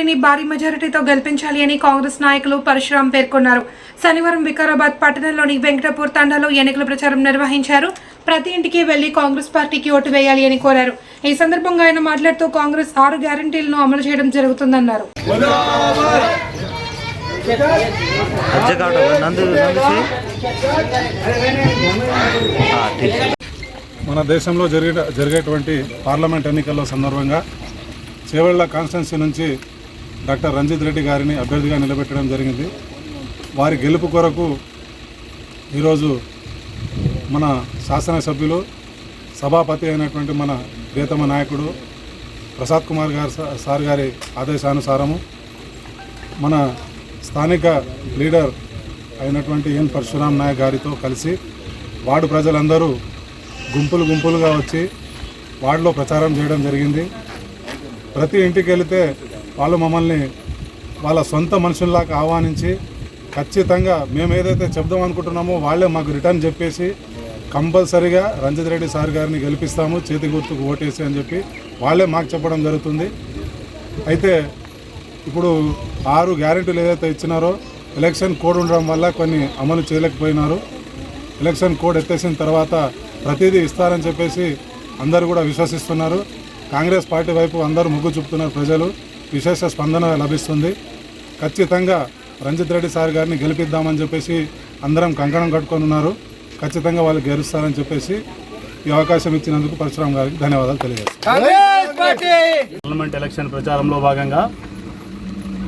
పార్టీని భారీ మెజారిటీతో గెలిపించాలి అని కాంగ్రెస్ నాయకులు పరశురాం పేర్కొన్నారు. శనివారం వికారాబాద్ పట్టణంలోని వెంకటపూర్ తండాలో ఎన్నికల ప్రచారం నిర్వహించారు. ప్రతి ఇంటికి వెళ్ళి కాంగ్రెస్ పార్టీకి ఓటు వేయాలి అని కోరారు. ఈ సందర్భంగా ఆయన మాట్లాడుతూ కాంగ్రెస్ ఆరు గ్యారంటీలను అమలు చేయడం జరుగుతుందన్నారు. మన దేశంలో జరిగే జరిగేటువంటి పార్లమెంట్ ఎన్నికల్లో సందర్భంగా చేవెళ్ళ కాన్స్టిట్యున్సీ నుంచి డాక్టర్ రంజిత్ రెడ్డి గారిని అభ్యర్థిగా నిలబెట్టడం జరిగింది. వారి గెలుపు కొరకు ఈరోజు మన శాసనసభ్యులు సభాపతి అయినటువంటి మన ప్రియతమ నాయకుడు ప్రసాద్ కుమార్ గారు సార్ గారి ఆదేశానుసారము మన స్థానిక లీడర్ అయినటువంటి ఎన్ పరశురామ్ నాయక్ గారితో కలిసి వార్డు ప్రజలందరూ గుంపులు గుంపులుగా వచ్చి వార్డులో ప్రచారం చేయడం జరిగింది. ప్రతి ఇంటికి వెళితే వాళ్ళు మమ్మల్ని వాళ్ళ సొంత మనుషుల్లాగా ఆహ్వానించి ఖచ్చితంగా మేము ఏదైతే చెప్దాం అనుకుంటున్నామో వాళ్ళే మాకు రిటర్న్ చెప్పేసి కంపల్సరీగా రంజిత్ రెడ్డి సార్ గారిని గెలిపిస్తాము చేతి గుర్తుకు ఓటేసి అని చెప్పి వాళ్ళే మాకు చెప్పడం జరుగుతుంది. అయితే ఇప్పుడు ఆరు గ్యారెంటీలు ఏదైతే ఇచ్చినారో ఎలక్షన్ కోడ్ ఉండడం వల్ల కొన్ని అమలు చేయలేకపోయినారు. ఎలక్షన్ కోడ్ ఎత్తేసిన తర్వాత ప్రతిదీ ఇస్తారని చెప్పేసి అందరూ కూడా విశ్వసిస్తున్నారు. కాంగ్రెస్ పార్టీ వైపు అందరూ మొగ్గు చూపుతున్నారు ప్రజలు. విశేష స్పందన లభిస్తుంది. ఖచ్చితంగా రంజిత్ రెడ్డి సార్ గారిని గెలిపిద్దామని చెప్పేసి అందరం కంకణం కట్టుకొని ఉన్నారు. ఖచ్చితంగా వాళ్ళు గెలుస్తారని చెప్పేసి ఈ అవకాశం ఇచ్చినందుకు పరశురామ్ గారికి ధన్యవాదాలు తెలియజేస్తాను పార్లమెంట్ ఎలక్షన్ ప్రచారంలో భాగంగా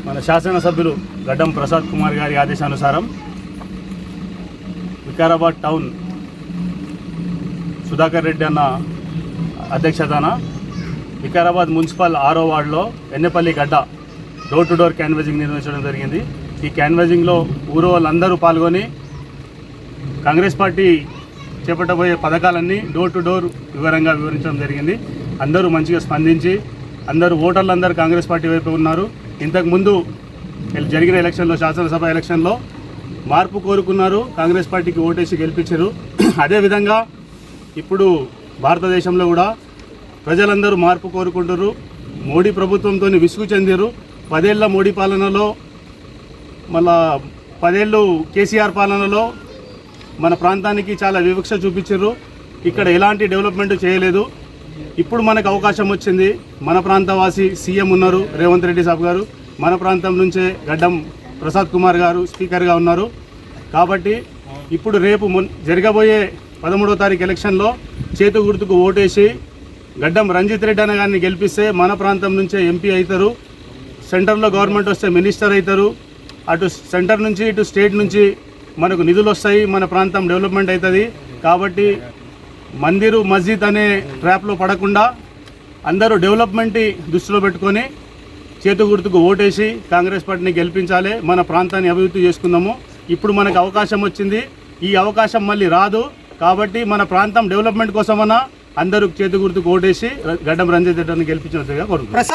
మన శాసనసభ్యులు గడ్డం ప్రసాద్ కుమార్ గారి ఆదేశానుసారం వికారాబాద్ టౌన్ సుధాకర్ రెడ్డి అన్న అధ్యక్షతన వికారాబాద్ మున్సిపల్ ఆరో వార్డులో ఎన్నెపల్లి గడ్డ డోర్ టు డోర్ క్యాన్వాసింగ్ నిర్వహించడం జరిగింది. ఈ క్యాన్వాసింగ్లో ఊరు వాళ్ళందరూ పాల్గొని కాంగ్రెస్ పార్టీ చేపట్టబోయే పథకాలన్నీ డోర్ టు డోర్ వివరంగా వివరించడం జరిగింది. అందరూ మంచిగా స్పందించి అందరూ ఓటర్లు అందరూ కాంగ్రెస్ పార్టీ వైపు ఉన్నారు. ఇంతకుముందు జరిగిన ఎలక్షన్లో శాసనసభ ఎలక్షన్లో మార్పు కోరుకున్నారు. కాంగ్రెస్ పార్టీకి ఓటేసి గెలిపించారు. అదేవిధంగా ఇప్పుడు భారతదేశంలో కూడా ప్రజలందరూ మార్పు కోరుకుంటారు మోడీ ప్రభుత్వంతో విసుగు చెందారు పదేళ్ళ మోడీ పాలనలో మళ్ళా పదేళ్ళు కేసీఆర్ పాలనలో మన ప్రాంతానికి చాలా వివక్ష చూపించారు ఇక్కడ ఎలాంటి డెవలప్మెంట్ చేయలేదు. ఇప్పుడు మనకు అవకాశం వచ్చింది. మన ప్రాంతవాసి సీఎం ఉన్నారు రేవంత్ రెడ్డి సాబ్ గారు. మన ప్రాంతం నుంచే గడ్డం ప్రసాద్ కుమార్ గారు స్పీకర్గా ఉన్నారు. కాబట్టి ఇప్పుడు రేపు మొన్ జరగబోయే పదమూడో తారీఖు ఎలక్షన్లో చేతు గుర్తుకు ఓటేసి గడ్డం రంజిత్ రెడ్డి అనే గారిని గెలిపిస్తే మన ప్రాంతం నుంచే ఎంపీ అవుతారు. సెంటర్లో గవర్నమెంట్ వస్తే మినిస్టర్ అవుతారు. అటు సెంటర్ నుంచి ఇటు స్టేట్ నుంచి మనకు నిధులు వస్తాయి. మన ప్రాంతం డెవలప్మెంట్ అవుతుంది. కాబట్టి మందిరు మస్జిద్ అనే ట్రాప్లో పడకుండా అందరూ డెవలప్మెంట్ దృష్టిలో పెట్టుకొని చేతు గుర్తుకు ఓటేసి కాంగ్రెస్ పార్టీని గెలిపించాలి. మన ప్రాంతాన్ని అభివృద్ధి చేసుకుందాము. ఇప్పుడు మనకు అవకాశం వచ్చింది. ఈ అవకాశం మళ్ళీ రాదు. కాబట్టి మన ప్రాంతం డెవలప్మెంట్ కోసమన్నా అందరూ చేతి గుర్తు కోటేసి గడ్డం రంజిత్ రెడ్డిని గెలిపించినట్టుగా కోరుకుంటున్నాను